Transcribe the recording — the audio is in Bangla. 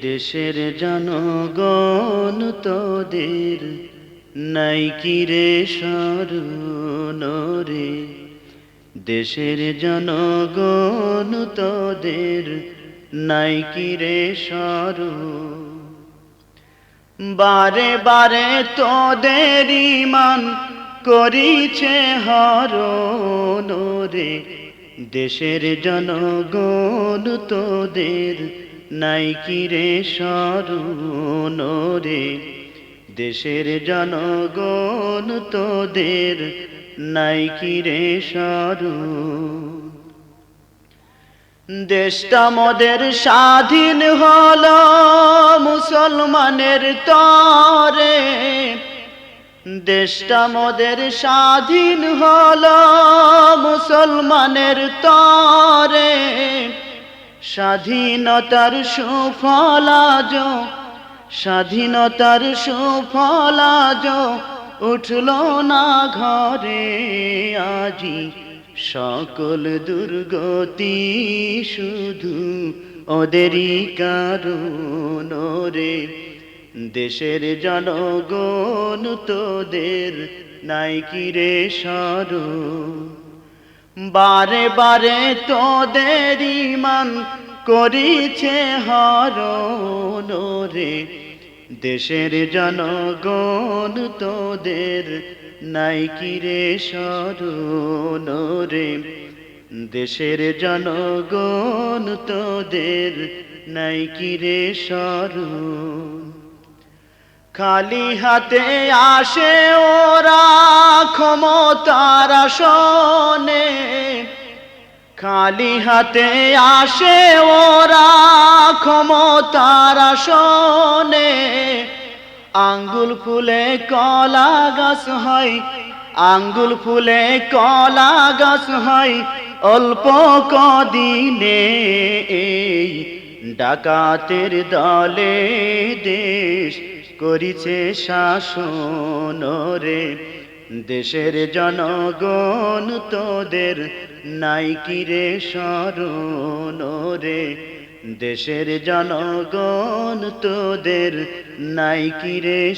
দেশের জনগণ তোদের নাই কি রে স্মরণ রে? দেশের জনগণ তোদের নাই কি রে স্মরণ? বারে বারে তোদের ইমান করিছে হরণ রে। দেশের জনগণ তোদের নাই কি রে স্মরণ রে? দেশের জনগণ তোদের নাই কি রে স্মরণ? দেশটা মোদের স্বাধীন হল মুসলমানের তরে। দেশটা মোদের স্বাধীন হল মুসলমানের তরে। স্বাধীনতার সুফলাজ স্বাধীনতার সুফলাজ উঠল না ঘরে। আজি সকল দুর্গতি শুধু ওদেরই কারণ রে দেশের জনগণ তোদের নাই কি রে স্মরণ? বারে বারে তোদের ইমান করিছে হরণ রে। দেশের জনগণ তোদের নাই কি রে স্মরণ রে। দেশের জনগণ তোদের নাই কি রে স্মরণ। খালি হাতে আসে ওরা ক্ষমতার আসনে খালি হাতে আসে ওরা ক্ষমতার আসনে। আঙ্গুল ফুলে কলা গাছ হয়, আঙ্গুল ফুলে কলা গাছ হয়, অল্প কদিনে এই ডাকাতের দলে দেশ করিছে শাসন রে। দেশের জনগণ তোদের নাই কি রে স্মরণ রে? দেশের জনগণ তোদের নাই কি রে